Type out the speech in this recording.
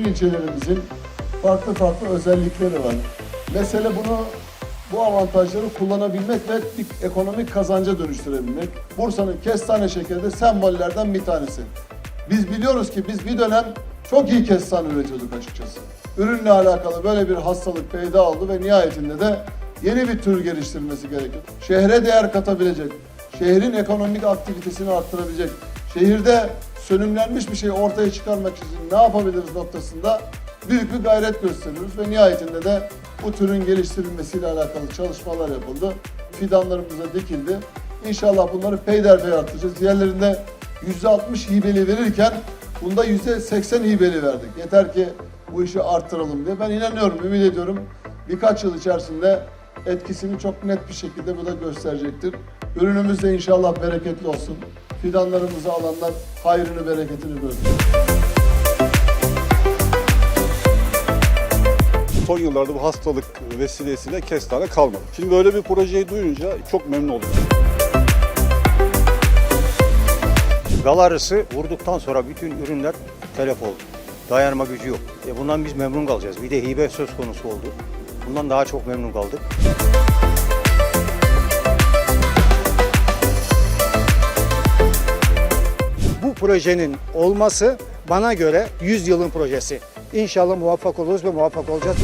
ilçelerimizin farklı farklı özellikleri var. Mesele bunu bu avantajları kullanabilmek ve bir ekonomik kazanca dönüştürebilmek. Bursa'nın kestane şekeri de sembollerden bir tanesi. Biz biliyoruz ki biz bir dönem çok iyi kestane üretiyorduk açıkçası. Ürünle alakalı böyle bir hastalık peyda oldu ve nihayetinde de yeni bir tür geliştirilmesi gerekiyor. Şehre değer katabilecek, şehrin ekonomik aktivitesini arttırabilecek, şehirde sönümlenmiş bir şey ortaya çıkarmak için ne yapabiliriz noktasında büyük bir gayret gösteriyoruz ve nihayetinde de bu türün geliştirilmesiyle alakalı çalışmalar yapıldı. Fidanlarımıza dikildi. İnşallah bunları peyderpey artıracağız. Diğerlerinde %60 hibeli verirken bunda %80 hibeli verdik. Yeter ki bu işi arttıralım diye. Ben inanıyorum, ümit ediyorum. Birkaç yıl içerisinde etkisini çok net bir şekilde bu da gösterecektir. Ürünümüz de inşallah bereketli olsun. Fidanlarımızı alanlar hayrını, bereketini görsün. Son yıllarda bu hastalık vesilesiyle kestane kalmadı. Şimdi böyle bir projeyi duyunca çok memnun oldum. Dal arısı vurduktan sonra bütün ürünler telef oldu. Dayanma gücü yok. E bundan biz memnun kalacağız. Bir de hibe söz konusu oldu. Bundan daha çok memnun kaldık. Projenin olması bana göre 100 yılın projesi. İnşallah muvaffak oluruz ve muvaffak olacağız.